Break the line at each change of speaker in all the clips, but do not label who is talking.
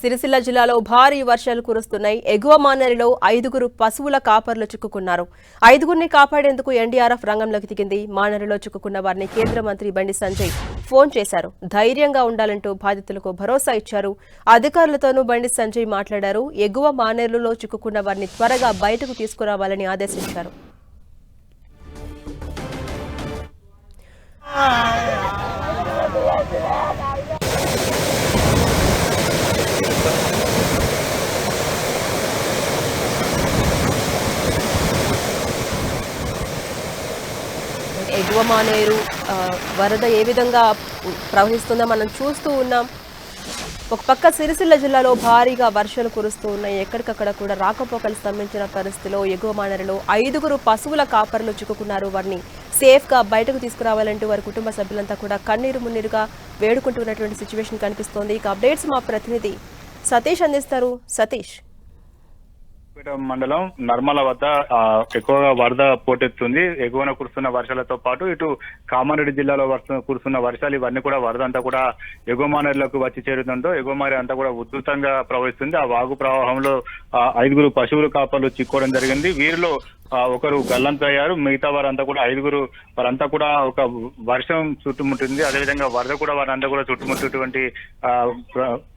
సిరిసిల్ల జిల్లాలో భారీ వర్షాలు కురుస్తున్నాయి. ఎగువ మానరిలో ఐదుగురు పశువుల కాపర్లు చిక్కుకున్నారు. ఐదుగురిని కాపాడేందుకు ఎన్డీఆర్ఎఫ్ రంగంలోకి దిగింది. మానరిలో చిక్కుకున్న వారిని కేంద్ర మంత్రి బండి సంజయ్ ఫోన్ చేశారు. ధైర్యంగా ఉండాలంటూ బాధితులకు భరోసా ఇచ్చారు. అధికారులతోనూ బండి సంజయ్ మాట్లాడారు. ఎగువ మానేరులో చిక్కుకున్న వారిని త్వరగా బయటకు తీసుకురావాలని ఆదేశించారు. ఎగువ మానేరు వరద ఏ విధంగా ప్రవహిస్తుందో మనం చూస్తూ ఉన్నాం. ఒక పక్క సిరిసిల్ల జిల్లాలో భారీగా వర్షాలు కురుస్తూ ఉన్నాయి. ఎక్కడికక్కడ కూడా రాకపోకలు స్తంభించిన పరిస్థితిలో ఎగువ మానేరులో ఐదుగురు పశువుల కాపర్లు చిక్కుకున్నారు. వారిని సేఫ్గా బయటకు తీసుకురావాలంటూ వారి కుటుంబ సభ్యులంతా కూడా కన్నీరు మున్నీరుగా వేడుకుంటున్నటువంటి సిచ్యువేషన్ కనిపిస్తోంది. ఇక అప్డేట్స్ మా ప్రతినిధి సతీష్ అందిస్తారు. సతీష్.
పేట మండలం నర్మల వద్ద ఎక్కువగా వరద పోటెత్తుంది. ఎగువన కురుస్తున్న వర్షాలతో పాటు ఇటు కామారెడ్డి జిల్లాలో వర్ష కురుస్తున్న వర్షాలు ఇవన్నీ కూడా వరద అంతా కూడా ఎగువమానేరులోకి వచ్చి చేరుతుందో ఎగువమారి అంతా కూడా ఉధృతంగా ప్రవహిస్తుంది. ఆ వాగు ప్రవాహంలో ఆ, ఐదుగురు పశువులు కాపర్లు చిక్కోవడం జరిగింది. వీరిలో ఆ, ఒకరు గల్లంతయ్యారు మిగతా వారంతా కూడా ఐదుగురు వారంతా కూడా ఒక వర్షం చుట్టుముట్టింది. అదేవిధంగా వరద కూడా వారంతా కూడా చుట్టుముట్టేటువంటి ఆ,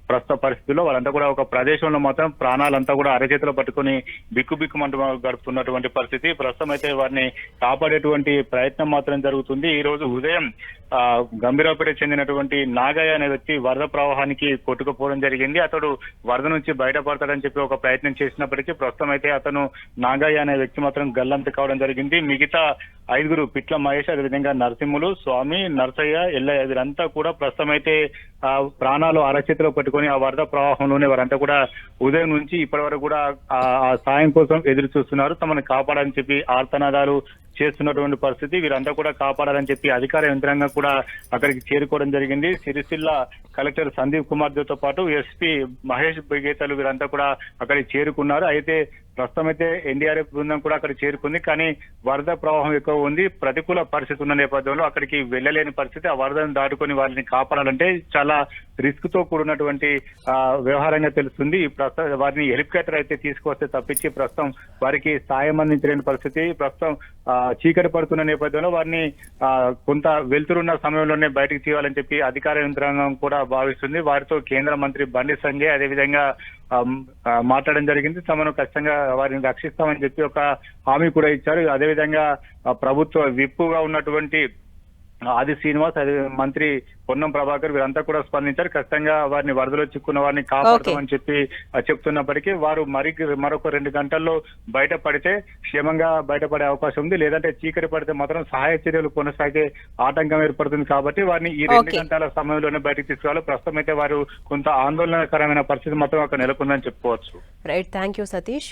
ప్రస్తుత పరిస్థితుల్లో వాళ్ళంతా కూడా ఒక ప్రదేశంలో మాత్రం ప్రాణాలంతా కూడా అరచేతిలో పట్టుకొని బిక్కుబిక్కుమంటూ గడుపుతున్నటువంటి పరిస్థితి. ప్రస్తుతం అయితే వారిని కాపాడేటువంటి ప్రయత్నం మాత్రం జరుగుతుంది. ఈ రోజు ఉదయం ఆ, గంభీరావుపేట చెందినటువంటి నాగయ్య అనే వ్యక్తి వరద ప్రవాహానికి కొట్టుకుపోవడం జరిగింది. అతడు వరద నుంచి బయటపడతాడని చెప్పి ఒక ప్రయత్నం చేసినప్పటికీ ప్రస్తుతం అయితే అతను నాగయ్య అనే వ్యక్తి మాత్రం గల్లంత కావడం జరిగింది. మిగతా ఐదుగురు పిట్ల మహేష్ అదేవిధంగా నరసింహులు స్వామి నరసయ్య ఎల్లయ్య వీరంతా కూడా ప్రస్తుతం అయితే ఆ ప్రాణాలు అరచేతిలో పట్టుకొని ఆ వరద ప్రవాహంలోనే వారంతా కూడా ఉదయం నుంచి ఇప్పటి వరకు కూడా ఆ సాయం కోసం ఎదురు చూస్తున్నారు. తమను కాపాడాలని చెప్పి ఆర్తనాదాలు చేస్తున్నటువంటి పరిస్థితి. వీరంతా కూడా కాపాడాలని చెప్పి అధికార యంత్రాంగం కూడా అక్కడికి చేరుకోవడం జరిగింది. సిరిసిల్ల కలెక్టర్ సందీప్ కుమార్తో పాటు ఎస్పీ మహేష్ బిగేతలు వీరంతా కూడా అక్కడికి చేరుకున్నారు. అయితే ప్రస్తుతం అయితే ఎన్డీఆర్ఎఫ్ బృందం కూడా అక్కడ చేరుకుంది. కానీ వరద ప్రవాహం ఎక్కువ ఉంది. ప్రతికూల పరిస్థితి ఉన్న నేపథ్యంలో అక్కడికి వెళ్ళలేని పరిస్థితి ఆ వరదను దాటుకొని వారిని కాపాడాలంటే చాలా రిస్క్తో కూడినటువంటి ఆ, వ్యవహారంగా తెలుస్తుంది. ప్రస్తుతం వారిని హెలికాప్టర్ అయితే తీసుకొస్తే తప్పించి ప్రస్తుతం వారికి సాయం అందించలేని పరిస్థితి. ప్రస్తుతం ఆ, చీకటి పడుతున్న నేపథ్యంలో వారిని కొంత వెళ్తురున్న సమయంలోనే బయటకు తీయాలని చెప్పి అధికార యంత్రాంగం కూడా భావిస్తుంది. వారితో కేంద్ర మంత్రి బండి సంజయ్ అదేవిధంగా మాట్లాడడం జరిగింది. తమను ఖచ్చితంగా వారిని రక్షిస్తామని చెప్పి ఒక హామీ కూడా ఇచ్చారు. అదేవిధంగా ప్రభుత్వ విప్పుగా ఉన్నటువంటి ఆది శ్రీనివాస్ అదే మంత్రి పొన్నం ప్రభాకర్ వీరంతా కూడా స్పందించారు. ఖచ్చితంగా వారిని వరదలో చిక్కున్న వారిని కాపాడుతామని చెప్పి చెప్తున్నప్పటికీ వారు మరి మరొక రెండు గంటల్లో బయటపడితే క్షేమంగా బయటపడే అవకాశం ఉంది. లేదంటే చీకటి పడితే మాత్రం సహాయ చర్యలు కొనసాగే ఆటంకం ఏర్పడుతుంది కాబట్టి వారిని ఈ రెండు. గంటల సమయంలోనే బయటకు తీసుకురావాలి. ప్రస్తుతం అయితే వారు కొంత ఆందోళనకరమైన పరిస్థితి మాత్రం అక్కడ నెలకొందని చెప్పుకోవచ్చు.
Right thank you Satish